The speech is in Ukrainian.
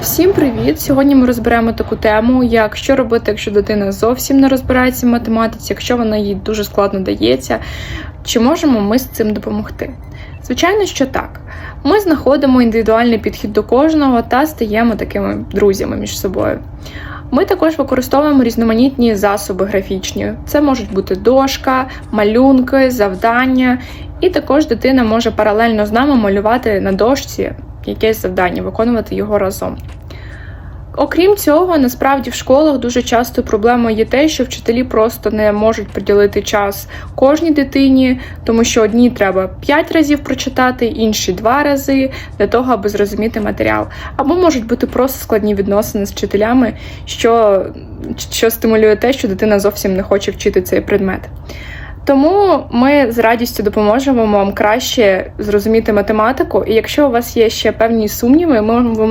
Всім привіт! Сьогодні ми розберемо таку тему, як що робити, якщо дитина зовсім не розбирається в математиці, якщо вона їй дуже складно дається, чи можемо ми з цим допомогти? Звичайно, що так. Ми знаходимо індивідуальний підхід до кожного та стаємо такими друзями між собою. Ми також використовуємо різноманітні засоби графічні. Це можуть бути дошка, малюнки, завдання, і також дитина може паралельно з нами малювати на дошці якесь завдання, виконувати його разом. Окрім цього, насправді в школах дуже часто проблемою є те, що вчителі просто не можуть приділити час кожній дитині, тому що одній треба 5 разів прочитати, інші 2 рази для того, аби зрозуміти матеріал. Або можуть бути просто складні відносини з вчителями, що, що стимулює те, що дитина зовсім не хоче вчити цей предмет. Тому ми з радістю допоможемо вам краще зрозуміти математику. І якщо у вас є ще певні сумніви, ми